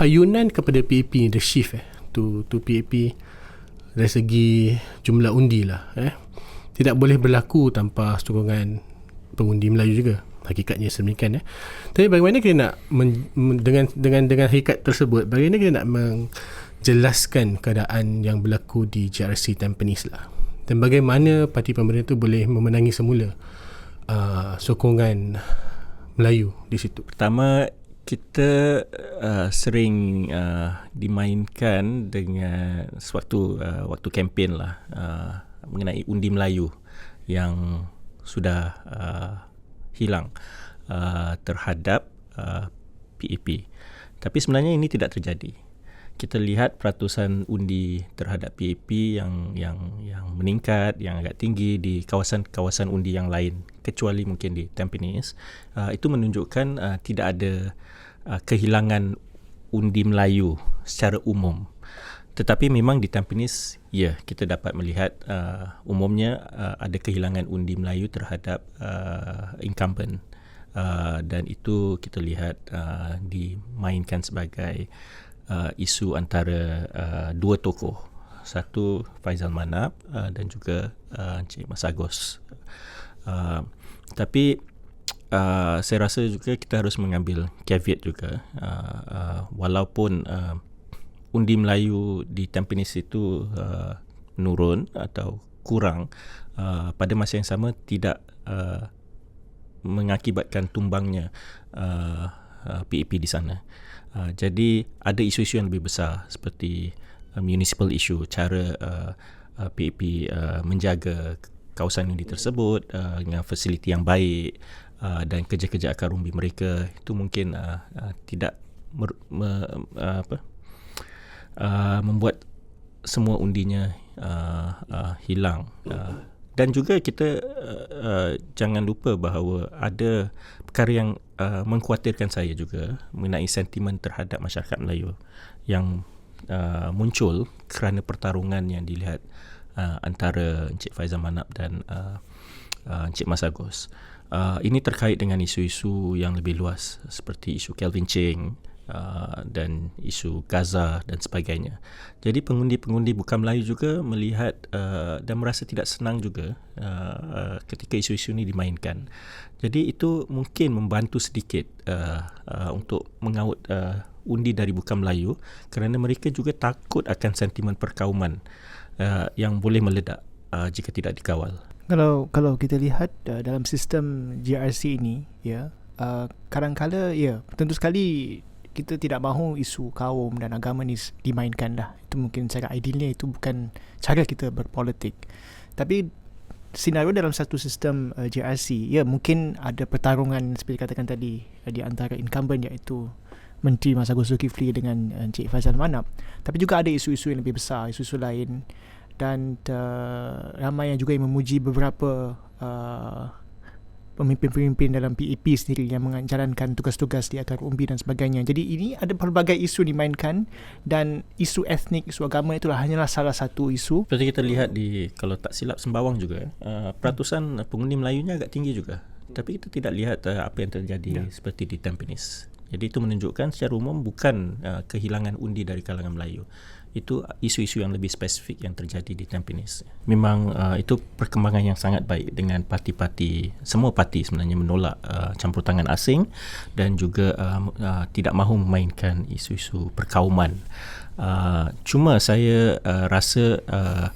penghayunan kepada PAP ni the shift eh to to PAP dari segi jumlah undi lah eh. Tidak boleh berlaku tanpa sokongan pengundi Melayu juga hakikatnya sedemikian eh. Tapi bagaimana kita nak men, dengan dengan dengan hakikat tersebut bagaimana kita nak menjelaskan keadaan yang berlaku di JRC Tampines lah? Dan bagaimana parti pemerintah itu boleh memenangi semula uh, sokongan Melayu di situ? Pertama kita uh, sering uh, dimainkan dengan sewaktu uh, waktu kempen lah uh, mengenai undi Melayu yang sudah uh, hilang uh, terhadap uh, PAP. Tapi sebenarnya ini tidak terjadi. Kita lihat peratusan undi terhadap PAP yang yang yang meningkat, yang agak tinggi di kawasan-kawasan undi yang lain, kecuali mungkin di Tampines. Uh, itu menunjukkan uh, tidak ada uh, kehilangan undi Melayu secara umum. Tetapi memang di Tampines, ya kita dapat melihat uh, umumnya uh, ada kehilangan undi Melayu terhadap uh, incumbent. Uh, dan itu kita lihat uh, dimainkan sebagai uh, isu antara uh, dua tokoh. Satu Faizal Manap uh, dan juga uh, Encik Mas Agus. Uh, tapi uh, saya rasa juga kita harus mengambil caveat juga uh, uh, walaupun uh, undi Melayu di Tampines itu uh, menurun atau kurang uh, pada masa yang sama tidak uh, mengakibatkan tumbangnya uh, uh, PAP di sana. Uh, jadi ada isu-isu yang lebih besar seperti uh, municipal issue cara uh, uh, PAP uh, menjaga kawasan undi tersebut uh, dengan fasiliti yang baik uh, dan kerja-kerja akar umbi mereka itu mungkin uh, uh, tidak mer, me, uh, apa uh, membuat semua undinya uh, uh, hilang. Uh, dan juga kita uh, uh, jangan lupa bahawa ada perkara yang uh, mengkhawatirkan saya juga mengenai sentimen terhadap masyarakat Melayu yang uh, muncul kerana pertarungan yang dilihat uh, antara Encik Faizal Manap dan uh, uh, Encik Mas Agus. Uh, ini terkait dengan isu-isu yang lebih luas seperti isu Kelvin Cheng uh, dan isu Gaza dan sebagainya. Jadi pengundi-pengundi bukan Melayu juga melihat uh, dan merasa tidak senang juga uh, uh, ketika isu-isu ini dimainkan. Jadi itu mungkin membantu sedikit uh, uh, untuk mengaut uh, undi dari bukan Melayu kerana mereka juga takut akan sentimen perkauman uh, yang boleh meledak uh, jika tidak dikawal. Kalau kalau kita lihat uh, dalam sistem GRC ini ya uh, kadang-kala ya tentu sekali kita tidak mahu isu kaum dan agama ni dimainkan dah. Itu mungkin secara idealnya itu bukan cara kita berpolitik. Tapi senario dalam satu sistem uh, ya mungkin ada pertarungan seperti katakan tadi uh, di antara incumbent iaitu Menteri Masa Zulkifli dengan Encik Faizal Manap tapi juga ada isu-isu yang lebih besar isu-isu lain dan uh, ramai yang juga yang memuji beberapa uh, pemimpin-pemimpin dalam PAP sendiri yang menjalankan tugas-tugas di akar umbi dan sebagainya. Jadi ini ada pelbagai isu dimainkan dan isu etnik, isu agama itulah hanyalah salah satu isu. Seperti kita lihat di kalau tak silap Sembawang juga, uh, peratusan pengundi Melayunya agak tinggi juga. Tapi kita tidak lihat uh, apa yang terjadi ya. seperti di Tampines. Jadi itu menunjukkan secara umum bukan uh, kehilangan undi dari kalangan Melayu itu isu-isu yang lebih spesifik yang terjadi di Tampines. Memang uh, itu perkembangan yang sangat baik dengan parti-parti semua parti sebenarnya menolak uh, campur tangan asing dan juga uh, uh, tidak mahu memainkan isu-isu perkauman. Uh, cuma saya uh, rasa uh,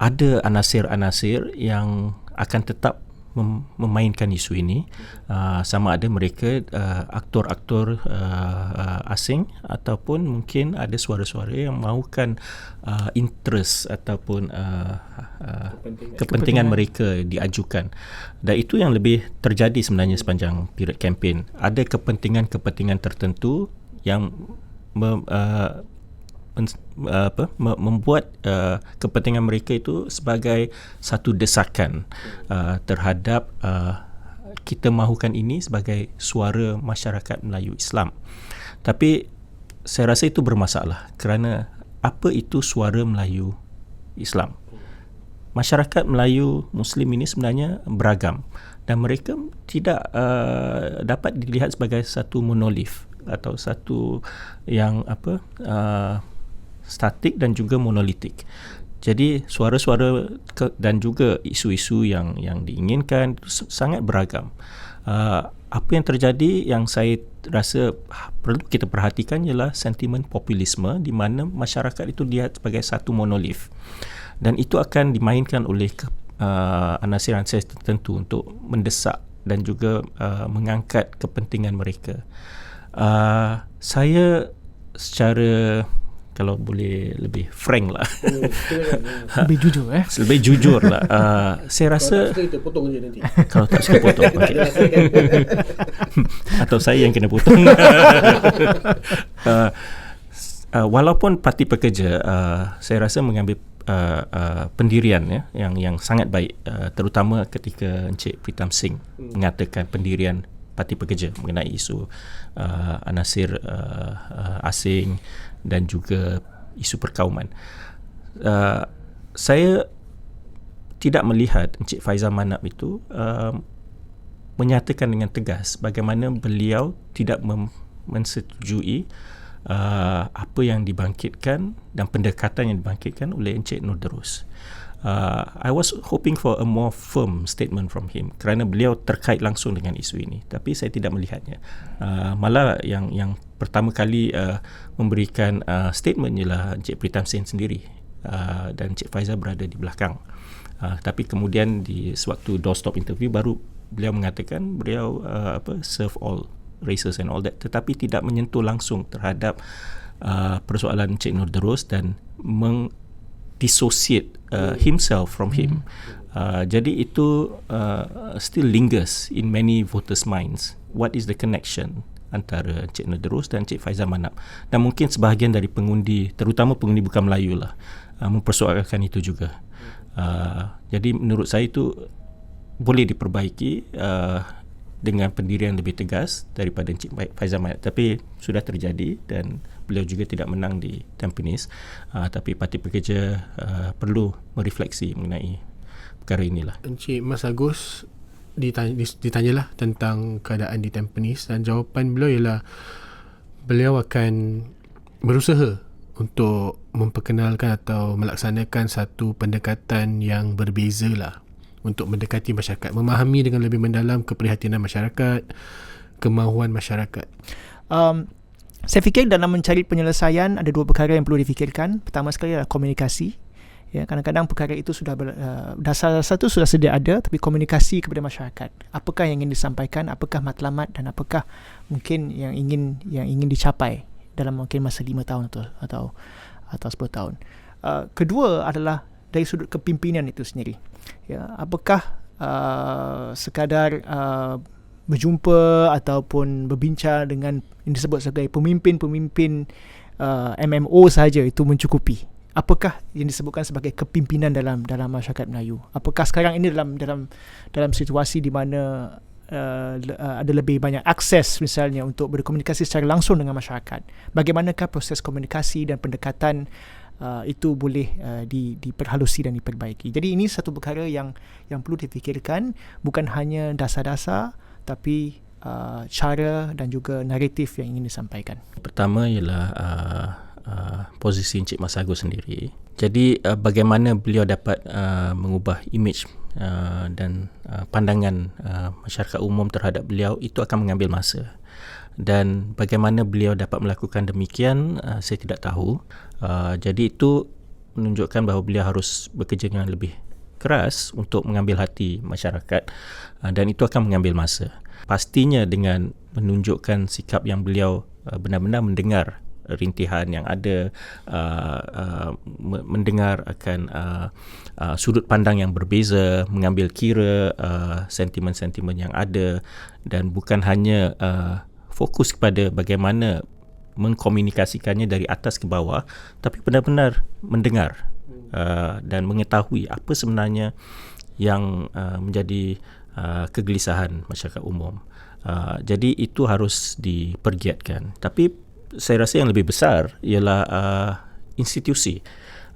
ada anasir-anasir yang akan tetap mem- memainkan isu ini. Uh, sama ada mereka uh, aktor-aktor uh, uh, asing ataupun mungkin ada suara-suara yang mahukan uh, interest ataupun uh, uh, kepentingan. kepentingan mereka diajukan. Dan itu yang lebih terjadi sebenarnya sepanjang period kempen ada kepentingan-kepentingan tertentu yang me, uh, apa membuat uh, kepentingan mereka itu sebagai satu desakan uh, terhadap uh, kita mahukan ini sebagai suara masyarakat Melayu Islam. Tapi saya rasa itu bermasalah kerana apa itu suara Melayu Islam? Masyarakat Melayu Muslim ini sebenarnya beragam dan mereka tidak uh, dapat dilihat sebagai satu monolif atau satu yang apa uh, statik dan juga monolitik. Jadi suara-suara ke, dan juga isu-isu yang yang diinginkan sangat beragam. Uh, apa yang terjadi yang saya rasa perlu kita perhatikan ialah sentimen populisme di mana masyarakat itu lihat sebagai satu monolif. Dan itu akan dimainkan oleh uh, anasir-anasir tertentu untuk mendesak dan juga uh, mengangkat kepentingan mereka. Uh, saya secara kalau boleh lebih frank lah. lebih jujur eh. Lebih jujur lah. Uh, saya rasa Kalau tak suka kita potong je nanti. kalau tak suka potong. Okay. Atau saya yang kena potong. uh, uh, walaupun parti pekerja uh, saya rasa mengambil uh, uh, pendirian ya yang yang sangat baik uh, terutama ketika Encik Pritam Singh hmm. mengatakan pendirian parti pekerja mengenai isu uh, anasir uh, uh, asing dan juga isu perkauman. Uh, saya tidak melihat Encik Faizal Manap itu uh, menyatakan dengan tegas bagaimana beliau tidak mem- mensetujui uh, apa yang dibangkitkan dan pendekatan yang dibangkitkan oleh Encik Nur Darus. Uh, I was hoping for a more firm statement from him kerana beliau terkait langsung dengan isu ini tapi saya tidak melihatnya. Uh, malah yang yang pertama kali uh, memberikan uh, statement ialah Encik Pritam Sen sendiri uh, dan Encik Faizal berada di belakang. Uh, tapi kemudian di sewaktu doorstop interview baru beliau mengatakan beliau uh, apa serve all races and all that tetapi tidak menyentuh langsung terhadap uh, persoalan Encik Nur Darus dan meng dissociate uh, himself from him. Uh, jadi itu uh, still lingers in many voters' minds. What is the connection antara Encik Naderus dan Encik Faizal Manap? Dan mungkin sebahagian dari pengundi, terutama pengundi bukan Melayu lah, uh, mempersoalkan itu juga. Uh, jadi menurut saya itu boleh diperbaiki uh, dengan pendirian lebih tegas daripada Encik Faizal Manap. Tapi sudah terjadi dan beliau juga tidak menang di Tampines. Uh, tapi parti pekerja uh, perlu merefleksi mengenai perkara inilah. Encik Mas Agus ditanya, ditanyalah tentang keadaan di Tampines dan jawapan beliau ialah beliau akan berusaha untuk memperkenalkan atau melaksanakan satu pendekatan yang berbeza lah untuk mendekati masyarakat memahami dengan lebih mendalam keprihatinan masyarakat kemahuan masyarakat Um, saya fikir dalam mencari penyelesaian ada dua perkara yang perlu difikirkan. Pertama sekali adalah komunikasi. Ya, kadang-kadang perkara itu sudah ber, uh, dasar-dasar itu sudah sedia ada tapi komunikasi kepada masyarakat. Apakah yang ingin disampaikan, apakah matlamat dan apakah mungkin yang ingin yang ingin dicapai dalam mungkin masa lima tahun atau atau atau 10 tahun. Uh, kedua adalah dari sudut kepimpinan itu sendiri. Ya, apakah uh, sekadar uh, berjumpa ataupun berbincang dengan yang disebut sebagai pemimpin-pemimpin uh, MMO saja itu mencukupi. Apakah yang disebutkan sebagai kepimpinan dalam dalam masyarakat Melayu? Apakah sekarang ini dalam dalam dalam situasi di mana uh, uh, ada lebih banyak akses misalnya untuk berkomunikasi secara langsung dengan masyarakat? Bagaimanakah proses komunikasi dan pendekatan uh, itu boleh uh, di, diperhalusi dan diperbaiki? Jadi ini satu perkara yang yang perlu difikirkan bukan hanya dasar-dasar tapi uh, cara dan juga naratif yang ingin disampaikan. Pertama ialah uh, uh, posisi Encik Mas Agus sendiri. Jadi uh, bagaimana beliau dapat uh, mengubah image uh, dan uh, pandangan uh, masyarakat umum terhadap beliau itu akan mengambil masa. Dan bagaimana beliau dapat melakukan demikian uh, saya tidak tahu. Uh, jadi itu menunjukkan bahawa beliau harus bekerja dengan lebih keras untuk mengambil hati masyarakat uh, dan itu akan mengambil masa. Pastinya dengan menunjukkan sikap yang beliau uh, benar-benar mendengar rintihan yang ada uh, uh, mendengar akan uh, uh, sudut pandang yang berbeza mengambil kira uh, sentimen-sentimen yang ada dan bukan hanya uh, fokus kepada bagaimana mengkomunikasikannya dari atas ke bawah tapi benar-benar mendengar uh, dan mengetahui apa sebenarnya yang uh, menjadi uh, kegelisahan masyarakat umum. Uh, jadi itu harus dipergiatkan. Tapi saya rasa yang lebih besar ialah uh, institusi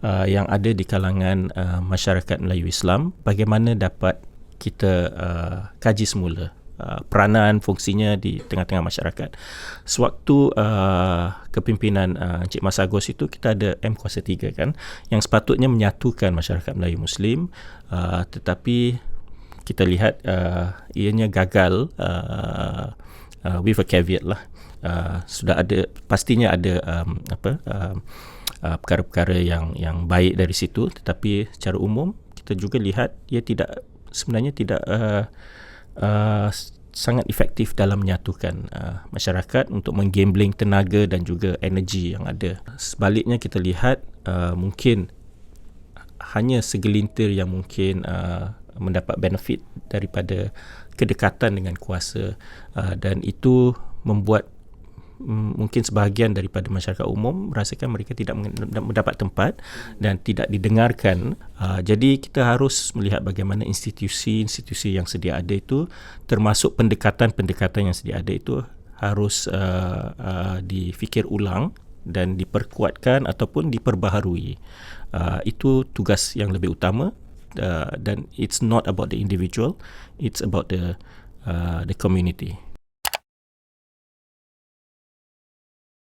uh, yang ada di kalangan uh, masyarakat Melayu Islam bagaimana dapat kita uh, kaji semula uh, peranan fungsinya di tengah-tengah masyarakat. Sewaktu uh, kepimpinan uh, Encik Mas Agus itu kita ada M Kuasa 3 kan yang sepatutnya menyatukan masyarakat Melayu Muslim uh, tetapi kita lihat uh, ianya gagal uh, uh, with a caveat lah. Uh, sudah ada pastinya ada um, apa uh, uh, perkara-perkara yang yang baik dari situ tetapi secara umum kita juga lihat ia tidak sebenarnya tidak uh, uh, sangat efektif dalam menyatukan uh, masyarakat untuk menggambling tenaga dan juga energi yang ada. Sebaliknya kita lihat uh, mungkin hanya segelintir yang mungkin uh, mendapat benefit daripada kedekatan dengan kuasa uh, dan itu membuat mungkin sebahagian daripada masyarakat umum merasakan mereka tidak mendapat tempat dan tidak didengarkan. Uh, jadi kita harus melihat bagaimana institusi-institusi yang sedia ada itu termasuk pendekatan-pendekatan yang sedia ada itu harus uh, uh, difikir ulang dan diperkuatkan ataupun diperbaharui. Uh, itu tugas yang lebih utama uh, dan it's not about the individual, it's about the uh, the community.